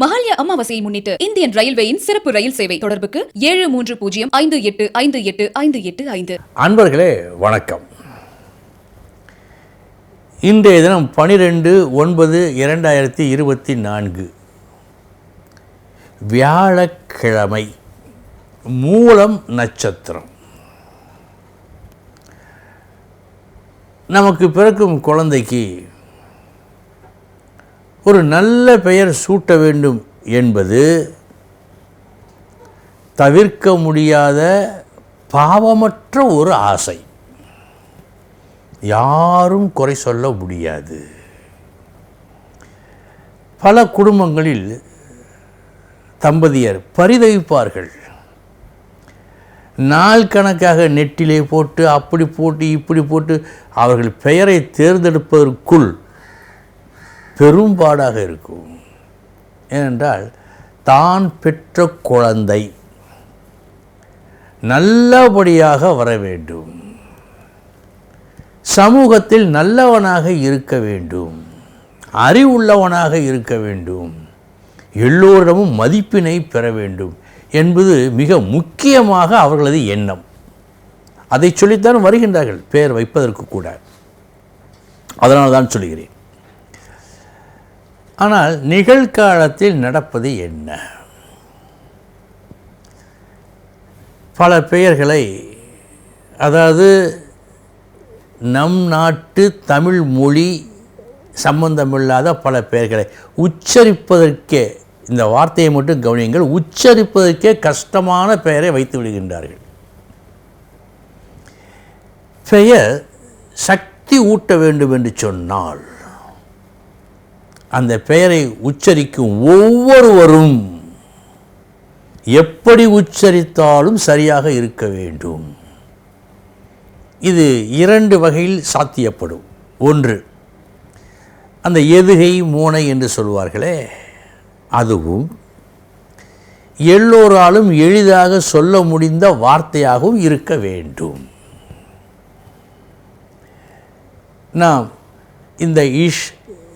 மகாலய அமாவாசையை முன்னிட்டு இந்தியன் ரயில்வேயின் சிறப்பு ரயில் சேவை தொடர்புக்கு ஏழு மூன்று பூஜ்ஜியம் ஐந்து எட்டு ஐந்து எட்டு ஐந்து எட்டு ஐந்து. அன்பர்களே வணக்கம். இன்றைய தினம் பனிரெண்டு ஒன்பது இரண்டாயிரத்தி இருபத்தி நான்கு. வியாழக்கிழமை மூலம் நட்சத்திரம். நமக்கு பிறக்கும் குழந்தைக்கு ஒரு நல்ல பெயர் சூட்ட வேண்டும் என்பது தவிர்க்க முடியாத பாவமற்ற ஒரு ஆசை. யாரும் குறை சொல்ல முடியாது. பல குடும்பங்களில் தம்பதியர் பரிதவிப்பார்கள். நாள் கணக்காக நெட்டிலே போட்டு அப்படி போட்டு இப்படி போட்டு அவர்கள் பெயரை தேர்ந்தெடுப்பதற்குள் பெரும்பாடாக இருக்கும். ஏனென்றால் தான் பெற்ற குழந்தை நல்லபடியாக வர வேண்டும். சமூகத்தில் நல்லவனாக இருக்க வேண்டும். அறிவுள்ளவனாக இருக்க வேண்டும். எல்லோரிடமும் மதிப்பினை பெற வேண்டும் என்பது மிக முக்கியமாக அவர்களது எண்ணம். அதை சொல்லித்தான் வருகின்றார்கள் பெயர் வைப்பதற்கு கூட. அதனால் தான் சொல்கிறேன் ஆனால் நிகழ்காலத்தில் நடப்பது என்ன? பல பெயர்களை அதாவது நம் நாட்டு தமிழ் மொழி சம்பந்தமில்லாத பல பெயர்களை உச்சரிப்பதற்கே இந்த வார்த்தையை மட்டும் கவனியுங்கள் உச்சரிப்பதற்கே கஷ்டமான பெயரை வைத்து விடுகின்றார்கள். பெயர் சக்தி ஊட்ட வேண்டும் என்று சொன்னால் அந்த பெயரை உச்சரிக்கும் ஒவ்வொருவரும் எப்படி உச்சரித்தாலும் சரியாக இருக்க வேண்டும். இது இரண்டு வகையில் சாத்தியப்படும். ஒன்று அந்த எதுகை மூனை என்று சொல்வார்களே அதுவும் எல்லோராலும் எளிதாக சொல்ல முடிந்த வார்த்தையாகவும் இருக்க வேண்டும். நாம் இந்த இஷ்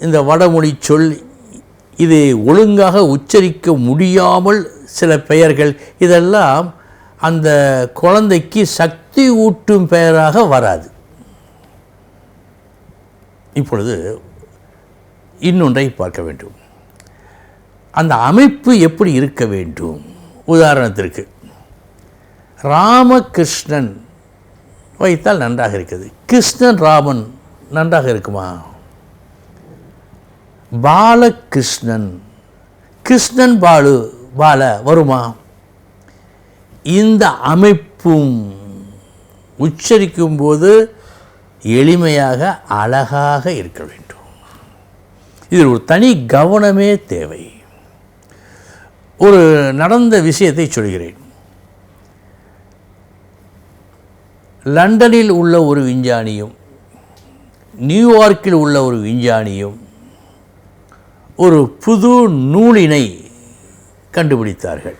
இந்த வடமொழி சொல் இது ஒழுங்காக உச்சரிக்க முடியாமல் சில பெயர்கள் இதெல்லாம் அந்த குழந்தைக்கு சக்தி ஊட்டும் பெயராக வராது. இப்பொழுது இன்னொன்றை பார்க்க வேண்டும். அந்த அமைப்பு எப்படி இருக்க வேண்டும்? உதாரணத்திற்கு ராமகிருஷ்ணன் வைத்தால் நன்றாக இருக்குது கிருஷ்ணன் ராமன் நன்றாக இருக்குமா? பாலகிருஷ்ணன். கிருஷ்ணன் பாலு பால வருமா? இந்த அமைப்பும் உச்சரிக்கும் போது எளிமையாக அழகாக இருக்க வேண்டும். இதில் ஒரு தனி கவனமே தேவை. ஒரு நடந்த விஷயத்தை சொல்கிறேன். லண்டனில் உள்ள ஒரு விஞ்ஞானியும் நியூயார்க்கில் உள்ள ஒரு விஞ்ஞானியும் ஒரு புது நூலினை கண்டுபிடித்தார்கள்.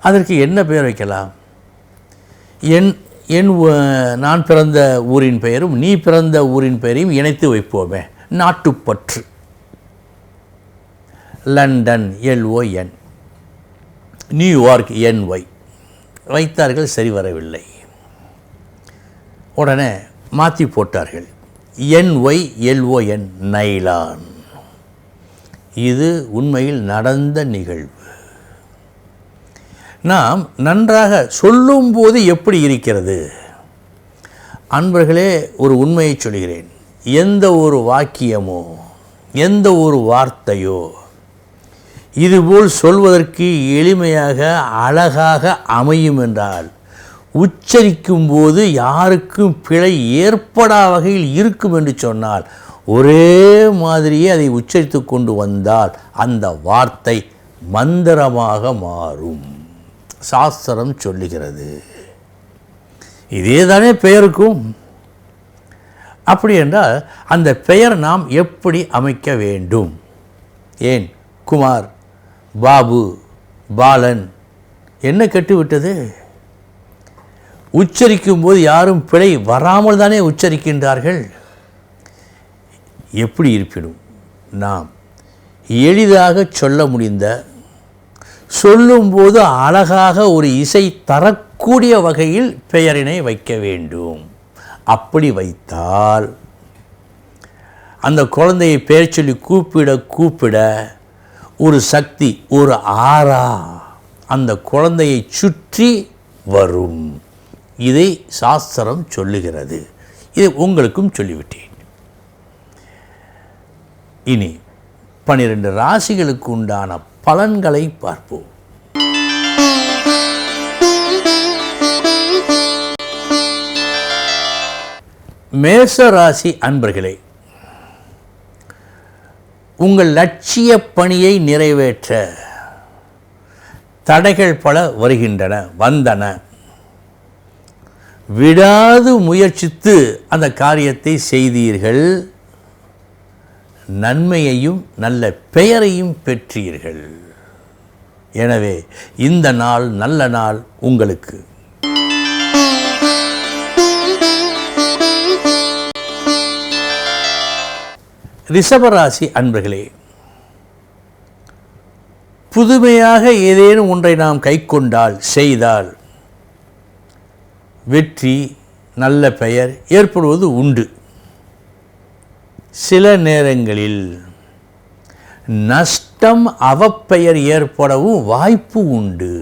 அதற்கு என்ன பெயர் வைக்கலாம்? என் என் நான் பிறந்த ஊரின் பெயரும் நீ பிறந்த ஊரின் பெயரையும் இணைத்து வைப்போமே. நாட்டுப்பற்று. London L O N. New York N Y. வைத்தார்கள் சரி வரவில்லை. உடனே மாற்றி போட்டார்கள். என்ஒய் எல்ஓஎன் நைலான் இது உண்மையில் நடந்த நிகழ்வு. நாம் நன்றாக சொல்லும்போது எப்படி இருக்கிறது? அன்பர்களே ஒரு உண்மையை சொல்கிறேன். எந்த ஒரு வாக்கியமோ எந்த ஒரு வார்த்தையோ இதுபோல் சொல்வதற்கு எளிமையாக அழகாக அமையும் என்றால் உச்சரிக்கும் போது யாருக்கும் பிழை ஏற்படா வகையில் இருக்கும் என்று சொன்னால் ஒரே மாதிரியே அதை உச்சரித்து கொண்டு வந்தால் அந்த வார்த்தை மந்திரமாக மாறும். சாஸ்திரம் சொல்லுகிறது. இதே தானே பெயருக்கும். அப்படி என்றால் அந்த பெயர் நாம் எப்படி அமைக்க வேண்டும்? ஏன்? குமார் பாபு பாலன் என்ன கெட்டுவிட்டது? உச்சரிக்கும் போது யாரும் பிழை வராமல் தானே உச்சரிக்கின்றார்கள்? எப்படி இருப்பினும் நாம் எளிதாக சொல்ல முடிந்த சொல்லும்போது அழகாக ஒரு இசை தரக்கூடிய வகையில் பெயரினை வைக்க வேண்டும். அப்படி வைத்தால் அந்த குழந்தையை பெயர் சொல்லி கூப்பிட கூப்பிட ஒரு சக்தி ஒரு ஆறா அந்த குழந்தையை சுற்றி வரும். இதை சாஸ்திரம் சொல்லுகிறது. இதை உங்களுக்கும் சொல்லிவிட்டேன். இனி பனிரெண்டு ராசிகளுக்கு உண்டான பலன்களை பார்ப்போம். மேச ராசி அன்பர்களே உங்கள் லட்சிய பணியை நிறைவேற்ற தடைகள் பல வருகின்றன வந்தன விடாது முயற்சித்து அந்த காரியத்தை செய்தீர்கள். நன்மையையும் நல்ல பெயரையும் பெற்றீர்கள். எனவே இந்த நாள் நல்ல நாள் உங்களுக்கு. ரிஷபராசி அன்பர்களே புதுமையாக ஏதேனும் ஒன்றை நாம் கைக்கொண்டால் செய்தால் வெற்றி நல்ல பெயர் ஏற்படுவது உண்டு. சில நேரங்களில் நஷ்டம் அவப்பெயர் ஏற்படவும் வாய்ப்பு உண்டு.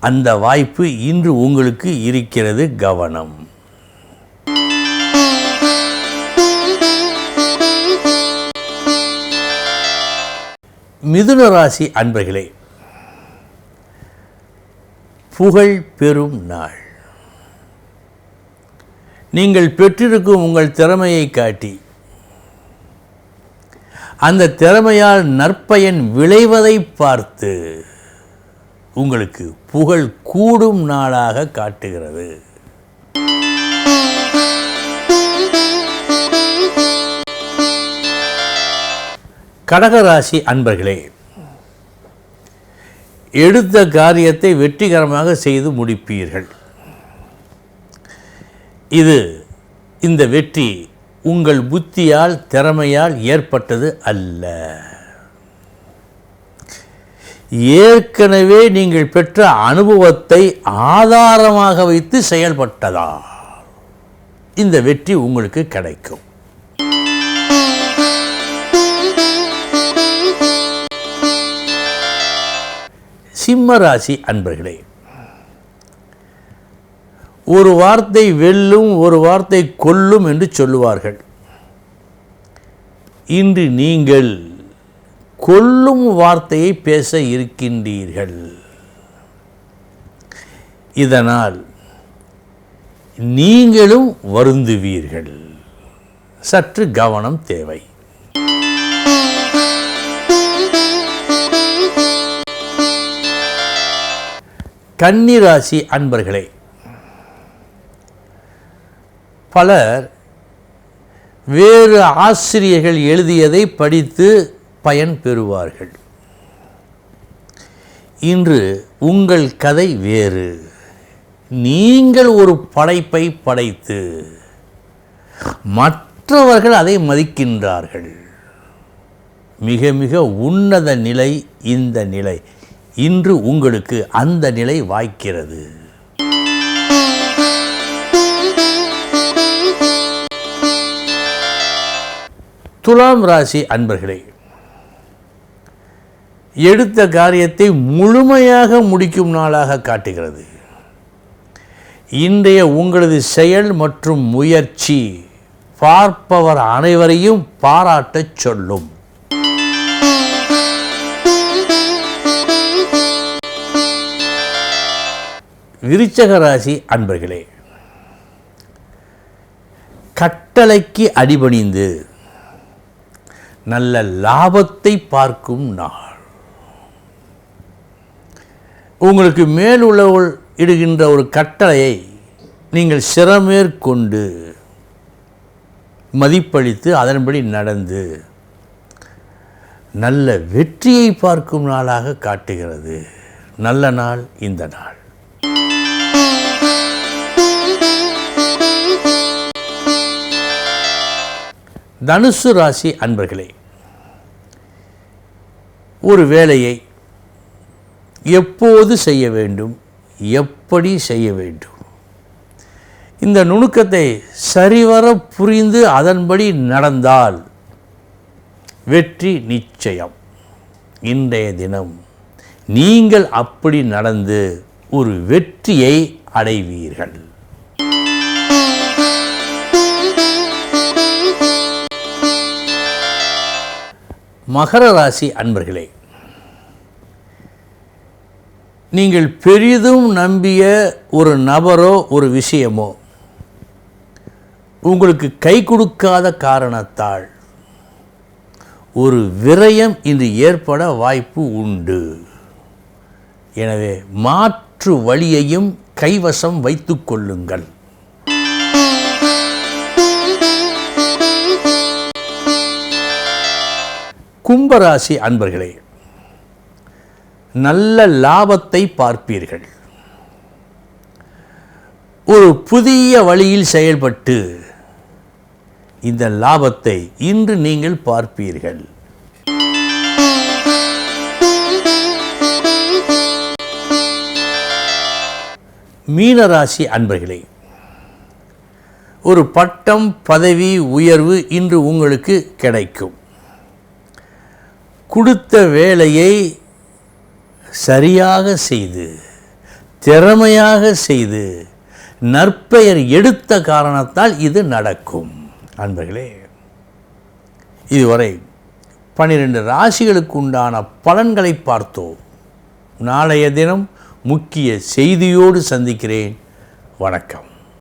அந்த வாய்ப்பு இன்று உங்களுக்கு இருக்கிறது கவனம். மிதுன ராசி அன்பர்களே புகழ் பெறும் நாள். நீங்கள் பெற்றிருக்கும் உங்கள் திறமையை காட்டி அந்த திறமையால் நற்பயன் விளைவதை பார்த்து உங்களுக்கு புகழ் கூடும் நாளாக காட்டுகிறது. கடகராசி அன்பர்களே எடுத்த காரியத்தை வெற்றிகரமாக செய்து முடிப்பீர்கள். இது இந்த வெற்றி உங்கள் புத்தியால் திறமையால் ஏற்பட்டது அல்ல. ஏற்கனவே நீங்கள் பெற்ற அனுபவத்தை ஆதாரமாக வைத்து செயல்பட்டதா இந்த வெற்றி உங்களுக்கு கிடைக்கும். சிம்ம ராசி அன்பர்களே ஒரு வார்த்தை வெல்லும் ஒரு வார்த்தை கொல்லும் என்று சொல்லுவார்கள். இன்று நீங்கள் கொல்லும் வார்த்தையை பேச இருக்கின்றீர்கள். இதனால் நீங்களும் வருந்துவீர்கள். சற்று கவனம் தேவை. கன்னிராசி அன்பர்களே பலர் வேறு ஆசிரியர்கள் எழுதியதை படித்து பயன் பெறுவார்கள். இன்று உங்கள் கதை வேறு. நீங்கள் ஒரு படைப்பை படைத்து மற்றவர்கள் அதை மதிக்கின்றார்கள். மிக மிக உன்னத நிலை இந்த நிலை. இன்று உங்களுக்கு அந்த நிலை வாய்க்கிறது. துலாம் ராசி அன்பர்களே எடுத்த காரியத்தை முழுமையாக முடிக்கும் நாளாக காட்டுகிறது. இன்றைய உங்களது செயல் மற்றும் முயற்சி பார்ப்பவர் அனைவரையும் பாராட்டச் சொல்லும். விருச்சக ராசி அன்பர்களே கட்டளைக்கு அடிபணிந்து நல்ல லாபத்தை பார்க்கும் நாள். உங்களுக்கு மேல் உள்ளவள் இடுகின்ற ஒரு கட்டளையை நீங்கள் சிறமேற்கொண்டு மதிப்பளித்து அதன்படி நடந்து நல்ல வெற்றியை பார்க்கும் நாளாக காட்டுகிறது. நல்ல நாள் இந்த நாள். தனுசு ராசி அன்பர்களே ஒரு வேலையை எப்போது செய்ய வேண்டும் எப்படி செய்ய வேண்டும்? இந்த நுணுக்கத்தை சரிவர புரிந்து அதன்படி நடந்தால் வெற்றி நிச்சயம். இன்றைய தினம் நீங்கள் அப்படி நடந்து ஒரு வெற்றியை அடைவீர்கள். மகர ராசி அன்பர்களே நீங்கள் பெரிதும் நம்பிய ஒரு நபரோ ஒரு விஷயமோ உங்களுக்கு கை கொடுக்காத காரணத்தால் ஒரு விரயம் இன்று ஏற்பட வாய்ப்பு உண்டு. எனவே மாற்று வழியையும் கைவசம் வைத்துக்கொள்ளுங்கள் கும்பராசி அன்பர்களே நல்ல லாபத்தை பார்ப்பீர்கள். ஒரு புதிய வழியில் செயல்பட்டு இந்த லாபத்தை இன்று நீங்கள் பார்ப்பீர்கள். மீனராசி அன்பர்களே ஒரு பட்டம் பதவி உயர்வு இன்று உங்களுக்கு கிடைக்கும். கொடுத்த வேலையை சரியாக செய்து திறமையாக செய்து நற்பெயர் எடுத்த காரணத்தால் இது நடக்கும். அன்பர்களே இதுவரை பன்னிரண்டு ராசிகளுக்கு உண்டான பலன்களை பார்த்தோம். நாளைய தினம் முக்கிய செய்தியோடு சந்திக்கிறேன். வணக்கம்.